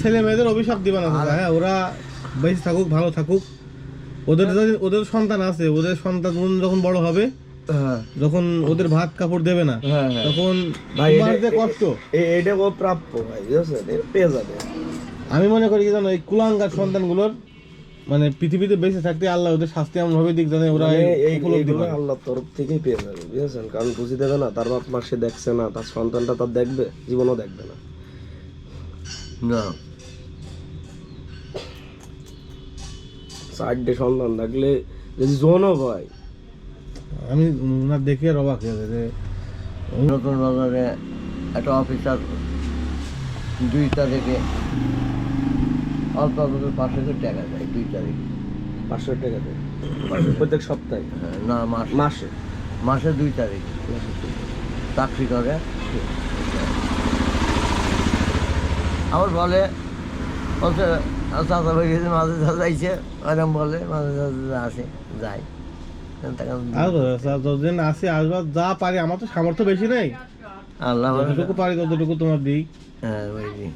ছেলে মেয়েদের অভিশাপ দিবা না হ্যাঁ ওরা বেঁচে থাকুক ভালো থাকুক। ওদের ওদের সন্তান আছে ওদের সন্তান যখন বড় হবে হ্যাঁ। যখন ওদের ভাত কাপড় দেবে না হ্যাঁ হ্যাঁ। তখন ভাই, যে কষ্ট। এটা ও প্রাপ্য ভাই পেয়ে যাবে। আমি মনে করি কি জানো এই কুলাঙ্গার সন্তানগুলোর মানে পৃথিবীতে বেঁচে থাকতে আল্লাহ ওদের শাস্তি এমন ভাবে দিক জানে ওরা মানে উপলব্ধি করে। আল্লাহর তরফ থেকেই পেয়ে যাবে বুঝেছেন? কারণ বুঝি দেবে না তার বাপ মা সে দেখছে না তার সন্তানটা তার দেখবে জীবনও দেখবে না। না। চারটে সন্ধান থাকলে যদি জনও হয়। আমি ওনার দেখে আর অবাক হয়ে গেছে নতুন বাজারে একটা অফিসার দুই তারিখে অল্প অল্প পাঁচশো করে টাকা দেয় দুই তারিখে পাঁচশো টাকা দেয়। প্রত্যেক সপ্তাহে? হ্যাঁ, না মাস। মাসে? মাসে দুই তারিখে চাকরি করে। আবার বলে বলছে চাচা ভাই গেছে মাঝে চাচা যাইছে এরকম বলে মাঝে চাচা আসে তখন আর যতদিন আসে আসবার যা পারি আমার তো সামর্থ্য বেশি নেই। আল্লাহ যতটুকু পারি ততটুকু তোমার দিই। হ্যাঁ বুঝলি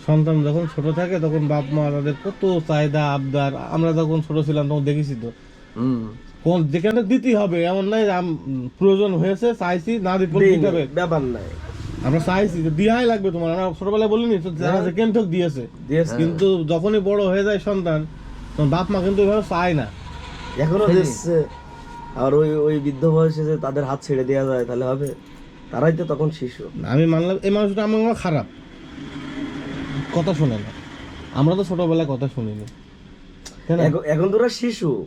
সন্তান যখন ছোট থাকে তখন বাপ মা তাদের কত চাহিদা আবদার আমরা যখন ছোট ছিলাম তখন দেখেছি তো। হুম। কোন যেখানে দিতেই হবে এমন নাই প্রয়োজন হয়েছে চাইছি না দিতে দিতে হবে। ব্যাপার নাই। আমরা চাইছি যে দিহাই লাগবে তোমার আমরা ছোটবেলায় বলিনি তো যারা যেখান থেকে দিয়েছে। দিয়েছে। কিন্তু যখনই বড় হয়ে যায় সন্তান তখন বাপ মা কিন্তু এভাবে চায় না। এখনও দিচ্ছে। আর ওই ওই বৃদ্ধ বয়সে যে তাদের হাত ছেড়ে দেওয়া যায় তাহলে হবে? তারাই তো তখন শিশু। আমি মানলাম এই মানুষটা আমার খারাপ। কথা শুনে না। আমরা তো ছোটবেলায় কথা শুনিনি? এখন- এখন তো ওরা শিশু।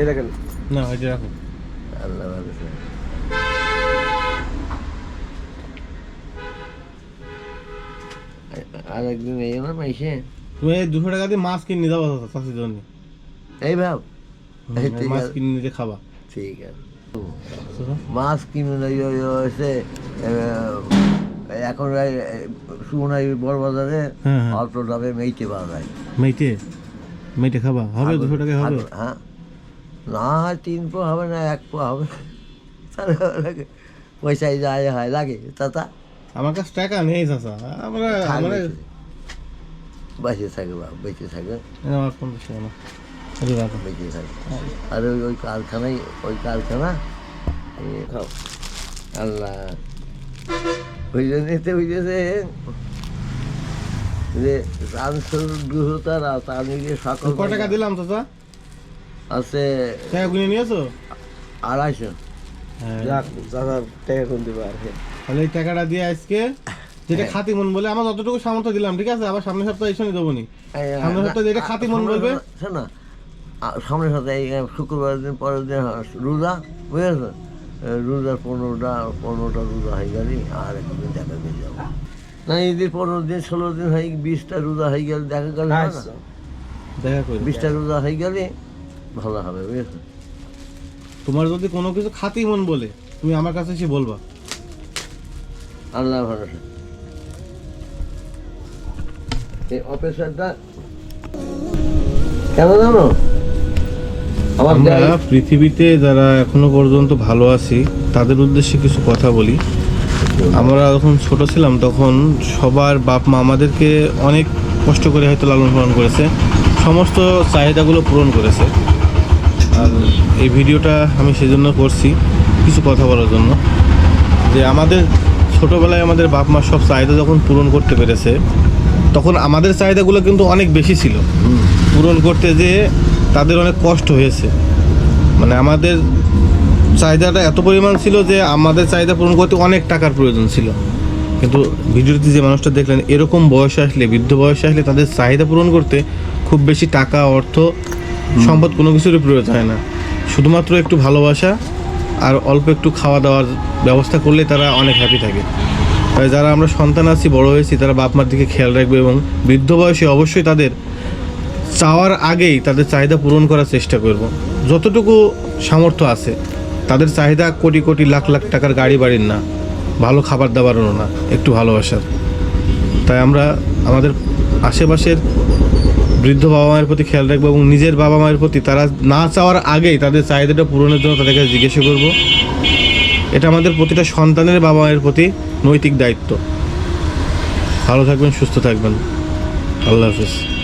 এই দেখেন। না হয়তো রাখো। আল্লাহ ভরসা। আর একদিন এই না এসে তুমি দুশো টাকা দিয়ে মাছ কিনে যাব চাষির জন্য। এই ভাব। মাছ কিনে নিয়ে খাবা। ঠিক আছে। মাছ কিনে হয়েছে এখন সুমনাই বড় বাজারে হ্যাঁ, হ্যাঁ। অল্প দামে মেইতে পাওয়া যায়। মেয়েটে মেয়েটে খাবা? হবে দুশো টাকা হবে? হ্যাঁ। না হয় তিন পো হবে না এক পো হবে। পয়সায় যায় হয় লাগে। তাতা আমার কাছে টাকা নেই চাষা আমরা আমরা বেঁচে থাকে। বা বেঁচে আমার না যে। বেঁচে থাকে। আর ওই ওই কারখানায় ওই কারখানা? এই খাও। আল্লাহ। ওই জন্যতে বুঝেছে যে ট্রান্সফার গৃহতারা তার নিজে সকল টাকা দিলাম চাষা আছে টাকা কিনে নিয়েছো? আড়াইশো। হ্যাঁ। যাক দাদা টাকা কোন দিবে আর কি। তাহলে এই টাকাটা দিয়ে আজকে যেটা খাতি মন বলে আমার যতটুকু সামর্থ্য দিলাম ঠিক আছে? আবার সামনের সপ্তাহে এসে দেবো নি। এই, সামনের সপ্তাহে যেটা খাতি মন বলবে? না সামনের সপ্তাহে এই শুক্রবার দিন পরের দিন রোজা বুঝেছ? রোজার পনেরোটা পনেরোটা রোজা হয়ে গেলে আর একদিন দেখা পেয়ে যাব। না এদের পনেরো দিন ষোলো দিন হয়ে বিশটা রোজা হয়ে গেলে দেখা গেলে হয় না। দেখা করি। বিশটা রোজা হয়ে গেলে ভালো হবে বুঝেছ? তোমার যদি কোনো কিছু খাতি মন বলে তুমি আমার কাছে এসে বলবা। আল্লাহ ভরসা। এই অপারেশনটা কেন জানো? আমরা পৃথিবীতে যারা এখনও পর্যন্ত ভালো আছি তাদের উদ্দেশ্যে কিছু কথা বলি। আমরা যখন ছোট ছিলাম তখন সবার বাপ মা আমাদেরকে অনেক কষ্ট করে হয়তো লালন পালন করেছে। সমস্ত চাহিদাগুলো পূরণ করেছে। আর এই ভিডিওটা আমি সেজন্য করছি কিছু কথা বলার জন্য। যে আমাদের ছোটোবেলায় আমাদের বাপ মা সব চাহিদা যখন পূরণ করতে পেরেছে, তখন আমাদের চাহিদাগুলো কিন্তু অনেক বেশি ছিল। পূরণ করতে যে তাদের অনেক কষ্ট হয়েছে। মানে আমাদের চাহিদাটা এত পরিমাণ ছিল যে আমাদের চাহিদা পূরণ করতে অনেক টাকার প্রয়োজন ছিল। কিন্তু ভিডিওতে যে মানুষটা দেখলেন, এরকম বয়সে আসলে, বৃদ্ধ বয়সে আসলে তাদের চাহিদা পূরণ করতে খুব বেশি টাকা, অর্থ সম্পদ কোনো কিছুরই প্রয়োজন হয় না। শুধুমাত্র একটু ভালোবাসা আর অল্প একটু খাওয়া দাওয়ার ব্যবস্থা করলে তারা অনেক হ্যাপি থাকে। তাই যারা আমরা সন্তান আছি, বড় হয়েছি, তারা বাপ মার দিকে খেয়াল রাখবে এবং বৃদ্ধ বয়সে অবশ্যই তাদের চাওয়ার আগেই তাদের চাহিদা পূরণ করার চেষ্টা করব। যতটুকু সামর্থ্য আছে, তাদের চাহিদা কোটি কোটি লাখ লাখ টাকার গাড়ি বাড়ির না, ভালো খাবার দাবারও না, একটু ভালোবাসার। তাই আমরা আমাদের আশেপাশের বৃদ্ধ বাবা মায়ের প্রতি খেয়াল রাখব এবং নিজের বাবা মায়ের প্রতি তারা না চাওয়ার আগেই তাদের চাহিদাটা পূরণের জন্য তাদেরকে জিজ্ঞাসা করব। এটা আমাদের প্রতিটা সন্তানের বাবা মায়ের প্রতি নৈতিক দায়িত্ব। ভালো থাকবেন, সুস্থ থাকবেন। আল্লাহ হাফিজ।